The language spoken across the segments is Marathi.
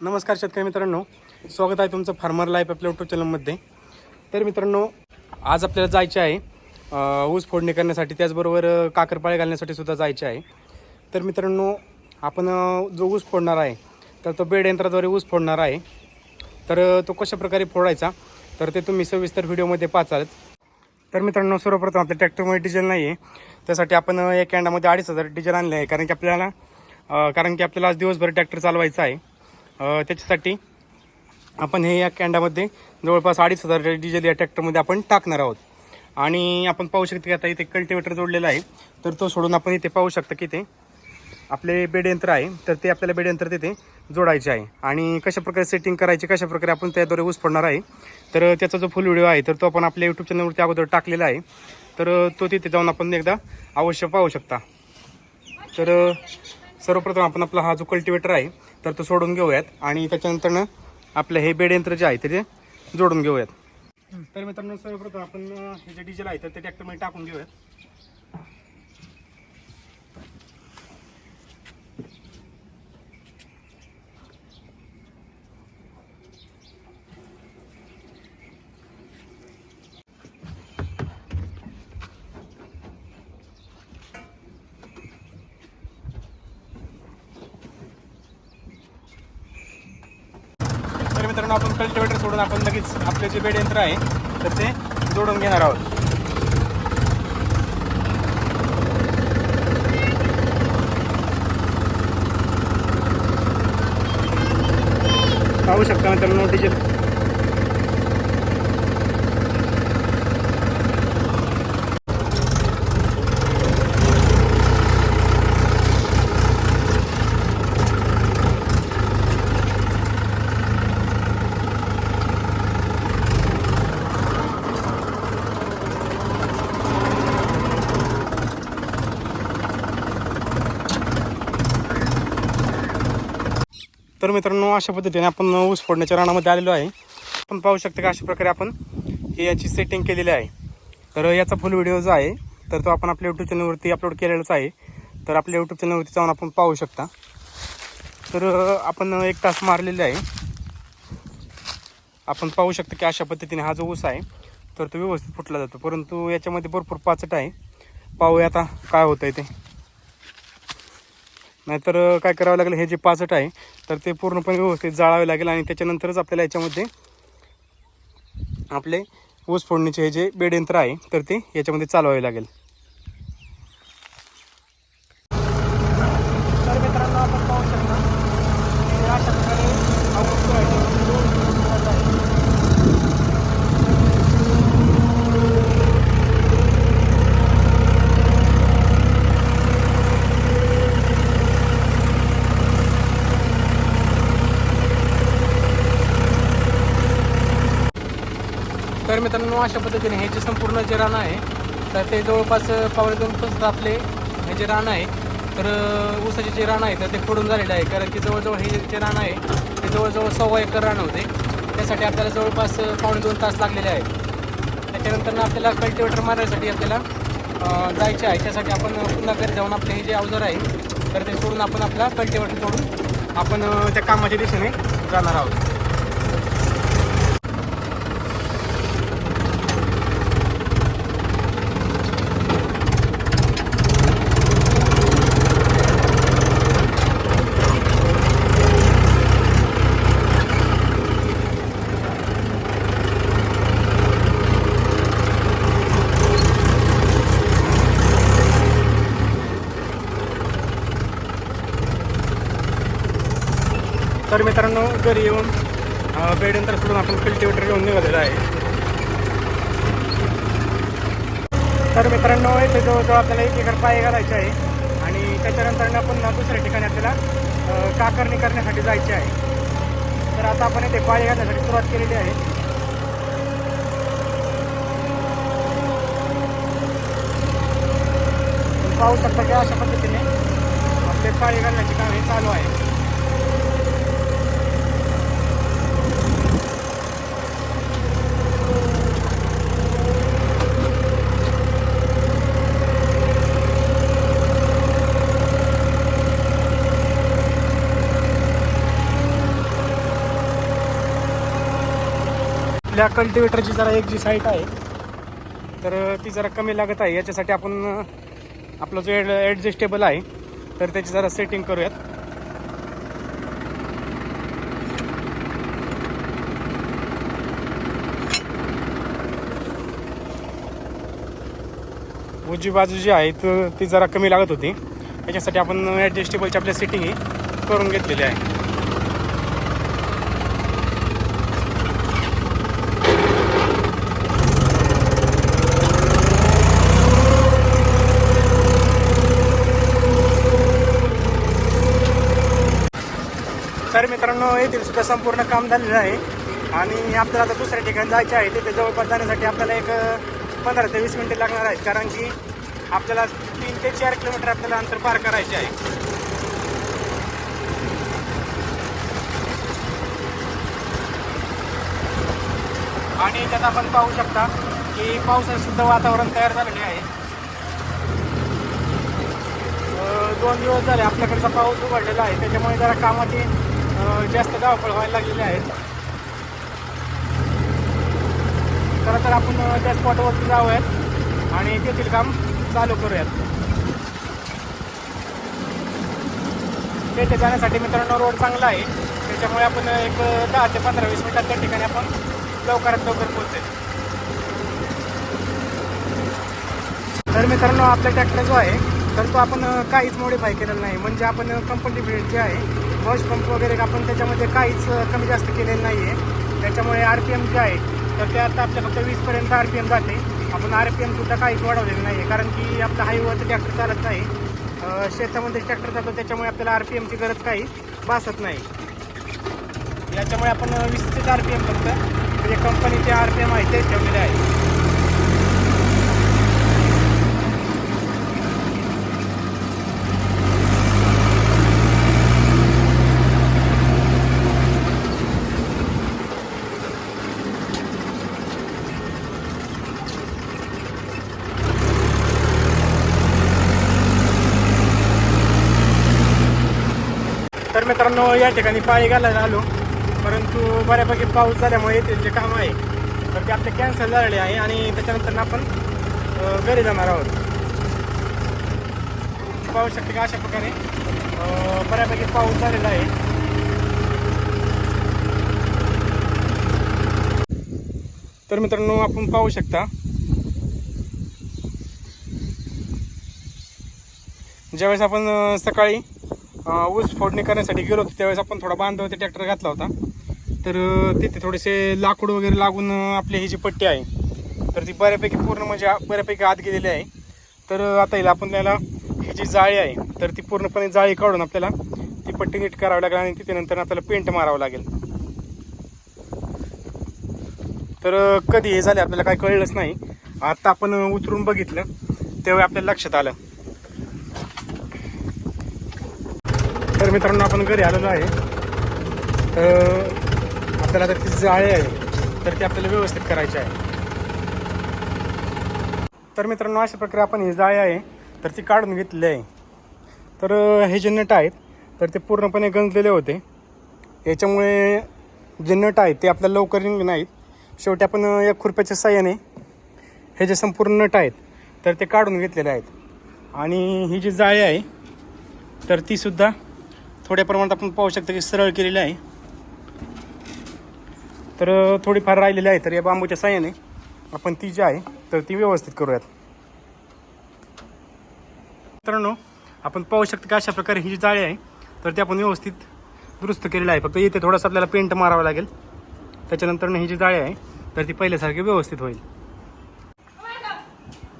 नमस्कार शेतकरी मित्रांनो. स्वागत आहे तुमचं फार्मर लाईफ आपल्या युट्यूब चॅनलमध्ये तर मित्रांनो आज आपल्याला जायचे आहे ऊस फोडणी करण्यासाठी त्याचबरोबर काकरपाळे घालण्यासाठी सुद्धा जायचे आहे. तर मित्रांनो आपण जो ऊस फोडणार आहे तर तो बेड यंत्राद्वारे ऊस फोडणार आहे. तर तो कशा प्रकारे फोडायचा तर ते तुम्ही सविस्तर व्हिडिओमध्ये पाहचाल तर मित्रांनो सर्वप्रथम आपल्या ट्रॅक्टरमध्ये डिझेल नाही आहे त्यासाठी आपण या कॅन्डामध्ये अडीच हजार डिझेल आणले आहे कारण की आपल्याला कारण की आपल्याला आज दिवसभर ट्रॅक्टर चालवायचा आहे. त्याच्यासाठी आपण हे या कॅन्डामध्ये जवळपास अडीच हजार डिझेल या ट्रॅक्टरमध्ये आपण टाकणार आहोत. आणि आपण पाहू शकतो की आता इथे कल्टिवेटर जोडलेला आहे. तर तो सोडून आपण इथे पाहू शकतो की ते आपले बेडयंत्र आहे. तर ते आपल्याला बेडयंत्र तिथे जोडायचे आहे. आणि कशा प्रकारे सेटिंग करायची कशा प्रकारे आपण त्याद्वारे ऊस पडणार आहे तर त्याचा जो फुल व्हिडिओ आहे तर तो आपण आपल्या यूट्यूब चॅनलवरती अगोदर टाकलेला आहे. तर तो तिथे जाऊन आपण एकदा अवश्य पाहू शकता. तर सर्वप्रथम आपण आपला हा जो कल्टिवेटर आहे तर तो सोडून घेऊयात. आणि त्याच्यानंतरनं आपलं हे बेड यंत्र जे आहे ते ते जोडून घेऊयात. तर मित्रांनो सर्वप्रथम आपण हे जे डिझेल आहे तर ते ट्रॅक्टरमध्ये टाकून घेऊयात. मित्रांनो आपण कल्टिवेटर सोडून आपण लगेच आपले जे बेड यंत्र आहे तर ते जोडून घेणार आहोत. पाहू शकता मित्रांनो डिझेल. तर मित्रांनो अशा पद्धतीने आपण ऊस फोडण्याच्या रानामध्ये आलेलो आहे. आपण पाहू शकता का अशा प्रकारे आपण हे याची सेटिंग केलेली आहे. तर याचा फुल व्हिडिओ जो आहे तर तो आपण आपल्या यूट्यूब चॅनलवरती अपलोड केलेलाच आहे. तर आपल्या यूट्यूब चॅनलवरती जाऊन आपण पाहू शकता. तर आपण एक तास मारलेले आहे. आपण पाहू शकता की अशा पद्धतीने हा जो ऊस आहे तर तो व्यवस्थित फुटला जातो. परंतु याच्यामध्ये भरपूर पाचट आहे. पाहूया आता काय होतं आहे ते. नाहीतर काय करावं लागेल हे जे पाचट आहे तर ते पूर्णपणे व्यवस्थित जाळावे लागेल आणि त्याच्यानंतरच आपल्याला याच्यामध्ये आपले ऊस फोडणीचे हे जे बेडयंत्र आहे तर ते याच्यामध्ये चालवावे लागेल तर मित्रांनो आपण पाहू शकता की अशा प्रकारे हा ऊस जो आहे तो व्यवस्थित फुटलेला आहे. तर मित्रांनो अशा पद्धतीने हे जे संपूर्ण जे रान आहे तर ते जवळपास पावणे दोन फूट आपले हे जे रान आहे तर ऊसाचे जे रान आहे तर ते फोडून झालेलं आहे. कारण की जवळजवळ हे जे रान आहे ते जवळजवळ सव्वा एकर रान होते. त्यासाठी आपल्याला जवळपास पावणे दोन तास लागलेले आहेत. त्याच्यानंतर आपल्याला कल्टिवेटर मारण्यासाठी आपल्याला जायचे आहे. त्यासाठी आपण पुन्हा घरी जाऊन आपले हे जे अवजार आहे तर ते सोडून आपण आपला कल्टिवेटर सोडून आपण त्या कामाच्या दिशेने जाणार आहोत. तर मित्रांनो घरी येऊन बेडंतर सोडून आपण कल्टिवेटर घेऊन निघालेलं आहे. तर मित्रांनो इथे जवळजवळ आपल्याला एक एकर पाय घालायचे आहे. आणि त्याच्यानंतर पुन्हा दुसऱ्या ठिकाणी आपल्याला काकरणी करण्यासाठी जायचे आहे. तर आता आपण इथे पाळी घालण्यासाठी सुरुवात केलेली आहे. पाहू शकता की अशा पद्धतीने आपले पाळी घालण्याचे काम हे चालू आहे. आपल्या कल्टिवेटरची जरा एक जी साईट आहे तर ती जरा कमी लागत आहे. याच्यासाठी आपण आपला जो एड ॲडजस्टेबल आहे तर त्याची जरा सेटिंग करूयात. उजवी बाजू जी आहे तर ती जरा कमी लागत होती. त्याच्यासाठी आपण ॲडजस्टेबलची आपल्या सेटिंग ही करून घेतलेली आहे तर मित्रांनो येथील सुद्धा संपूर्ण काम झालेलं आहे. आणि आपल्याला आता दुसऱ्या ठिकाणी जायचे आहे तिथे जवळपास जाण्यासाठी आपल्याला एक पंधरा ते वीस मिनिटे लागणार आहेत. कारण की आपल्याला तीन ते चार किलोमीटर आपल्याला अंतर पार करायचे आहे. आणि त्यात आपण पाहू शकता की पावसाचं सुद्धा वातावरण तयार झालेले आहे. दोन दिवस झाले आपल्याकडचा पाऊस उघडलेला आहे. त्याच्यामुळे जरा कामाची जास्त धावपळ व्हायला लागलेली आहे. खरं तर आपण त्या स्पॉटवरती जाऊयात आणि तेथील काम चालू करूयात. तेथे जाण्यासाठी मित्रांनो रोड चांगला आहे. त्याच्यामुळे आपण एक दहा ते पंधरा वीस मिनिटात त्या ठिकाणी आपण लवकरात लवकर पोहोचेल. तर मित्रांनो आपला ट्रॅक्टर जो आहे तर तो आपण काहीच मॉडिफाय केलेला नाही. म्हणजे आपण कंपनी बिल्ड जे आहे वॉश पंप वगैरे आपण त्याच्यामध्ये काहीच कमी जास्त केलेलं नाही आहे त्याच्यामुळे आर पी एम जे आहे तर ते आता आपल्या फक्त वीसपर्यंत आर पी एम जाते. आपण आर पी एमसुद्धा काहीच वाढवलेलं नाही आहे कारण की आपलं हायवेवरचं ट्रॅक्टर चालत नाही. शेतामध्ये ट्रॅक्टर जातो त्याच्यामुळे आपल्याला आर पी एमची गरज काही भासत नाही. याच्यामुळे आपण वीसचेच आर पी एम फक्त म्हणजे कंपनीचे आर पी एम आहे तेच ठेवलेले आहे. मित्रांनो या ठिकाणी पाळी घालायला आलो. परंतु बऱ्यापैकी पाऊस झाल्यामुळे त्यांचे जे काम आहे. तर ते आपले कॅन्सल झालेले आहे आणि त्याच्यानंतर आपण घरी जाणार आहोत. पाहू शकते का अशा प्रकारे? बऱ्यापैकी पाऊस झालेला आहे. तर मित्रांनो आपण पाहू शकता. ज्यावेळेस आपण सकाळी ऊस फोडणी करण्यासाठी गेलो होतो त्यावेळेस आपण थोडा बांधवरती ट्रॅक्टर घातला होता. तर तिथे थोडेसे लाकूड वगैरे लागून आपली ही जी पट्टी आहे तर ती बऱ्यापैकी पूर्ण म्हणजे बऱ्यापैकी आत गेलेली आहे. तर आता येईल आपण त्याला ही जी जाळी आहे तर ती पूर्णपणे जाळी काढून आपल्याला ती पट्टी नीट करावी लागेल आणि तिथे नंतर आपल्याला पेंट मारावं लागेल. तर कधी हे झाले आपल्याला काही कळलंच नाही. आत्ता आपण उतरून बघितलं तेव्हा आपल्याला लक्षात आलं. तर मित्रांनो आपण घरी आलेलो आहे. तर आपल्याला तर ती जाळे आहे तर ती आपल्याला व्यवस्थित करायची आहे. तर मित्रांनो अशा प्रकारे आपण ही जाळे आहे तर ती काढून घेतली आहे. तर हे जे नट आहेत तर ते पूर्णपणे गंजलेले होते. याच्यामुळे जे नट आहेत ते आपल्याला लवकर नाहीत. शेवटी आपण या खुरप्याच्या साह्याने हे जे संपूर्ण नट आहेत तर ते काढून घेतलेले आहेत. आणि ही जी जाळी आहे तर ती सुद्धा थोड्या प्रमाणात आपण पाहू शकतो की सरळ केलेली आहे. तर थोडीफार राहिलेली आहे तर या बांबूच्या साह्याने आपण ती जी आहे तर ती व्यवस्थित करूयात. मित्रांनो आपण पाहू शकतो की अशा प्रकारे ही जी जाळी आहे तर ती आपण व्यवस्थित दुरुस्त केलेली आहे. फक्त इथे थोडासा आपल्याला पेंट मारावं लागेल. त्याच्यानंतर ही जी जाळी आहे तर ती पहिल्यासारखी व्यवस्थित होईल.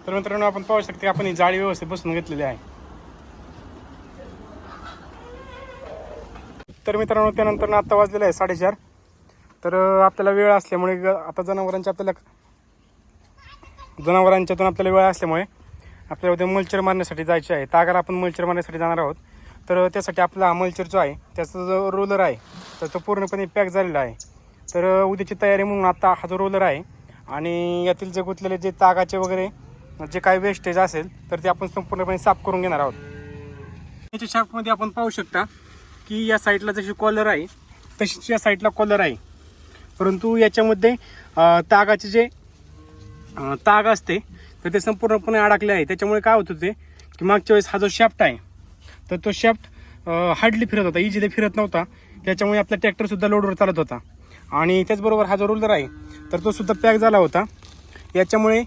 तर मित्रांनो आपण पाहू शकतो की आपण ही जाळी व्यवस्थित बसून घेतलेली आहे. तर मित्रांनो त्यानंतर आत्ता वाजलेलं आहे साडेचार. तर आपल्याला वेळ असल्यामुळे ग- आता जनावरांच्या आपल्याला जनावरांच्यातून आपल्याला वेळ असल्यामुळे आपल्याला उद्या मल्चर मारण्यासाठी जायचे आहे. तागार आपण मल्चर मारण्यासाठी जाणार आहोत. तर त्यासाठी आपला हा मल्चर जो आहे त्याचा जो रोलर आहे तर तो पूर्णपणे पॅक झालेला आहे. तर उद्याची तयारी म्हणून आता हा जो रोलर आहे आणि यातील जे गुंतलेले जे तागाचे वगैरे जे काही वेस्टेज असेल तर ते आपण संपूर्णपणे साफ करून घेणार आहोत. याच्या शार्पमध्ये आपण पाहू शकता की या साईडला जशी कॉलर आहे तशीच या साईडला कॉलर आहे. परंतु याच्यामध्ये तागाचे जे ताग असते तर ते संपूर्णपणे अडकले आहे. त्याच्यामुळे काय होत होते की मागच्या वेळेस हा जो शॅफ्ट आहे तर तो शॅफ्ट हार्डली फिरत होता. इझिली फिरत नव्हता. त्याच्यामुळे आपला ट्रॅक्टरसुद्धा लोडवर चालत होता. आणि त्याचबरोबर हा जो रोलर आहे तर तो सुद्धा पॅक झाला होता. याच्यामुळे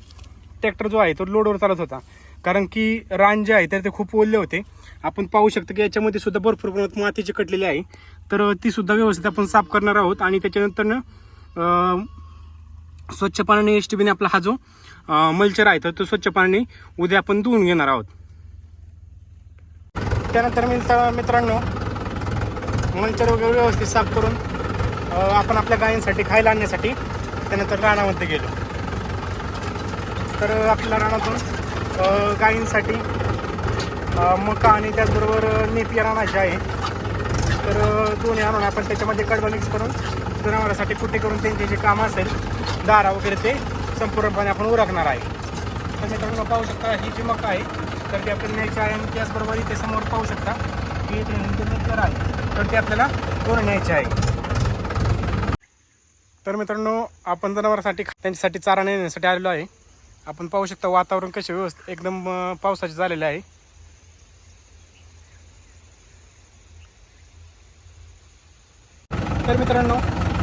ट्रॅक्टर जो आहे तो लोडवर चालत होता. कारण की रान जे आहे तर ते खूप ओलले होते. आपण पाहू शकतो की याच्यामध्ये सुद्धा भरपूर प्रमाणात माती चिकटलेली आहे. तर ती सुद्धा व्यवस्थित आपण साफ करणार आहोत आणि त्याच्यानंतरनं स्वच्छ पाण्याने एसटीबीने टी बीने आपला हा जो मल्चर आहे तर तो स्वच्छ पाण्याने उद्या आपण धुवून घेणार आहोत. त्यानंतर मित्र मित्रांनो मल्चर वगैरे व्यवस्थित साफ करून आपण आपल्या गायींसाठी खायला आणण्यासाठी त्यानंतर रानामध्ये गेलो. तर आपल्या रानातून गायींसाठी. मका आणि त्याचबरोबर नेपियर अनाज आहे तर दोन्ही आणून आपण त्याच्यामध्ये कडवा मिक्स करून जनावरांसाठी कुठे करून त्यांचे जे काम असेल दारा वगैरे ते संपूर्णपणे आपण उरकणार आहे. तर मित्रांनो पाहू शकता ही जी मका आहे तर ती आपल्याला न्यायची आहे आणि त्याचबरोबर इथे समोर पाहू शकता की इथे नेपियर आहे तर ते आपल्याला दोन न्यायचे आहे? तर मित्रांनो आपण जनावरांसाठी त्यांच्यासाठी चारा नेण्यासाठी आलेलो आहे. आपण पाहू शकता वातावरण कसे व्यवस्थित एकदम पावसाचे झालेले आहे. तर मित्रांनो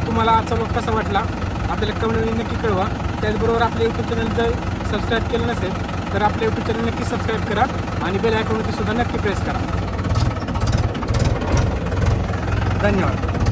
तुम्हाला आजचा ब्लॉग कसा वाटला? आपल्याला कमेंटमध्ये नक्की कळवा. त्याचबरोबर आपल्या यूट्यूब चॅनल जर सबस्क्राईब केलं नसेल तर आपल्या यूट्यूब चॅनल नक्की सबस्क्राईब करा आणि बेल आयकॉनवरती सुद्धा नक्की प्रेस करा. धन्यवाद.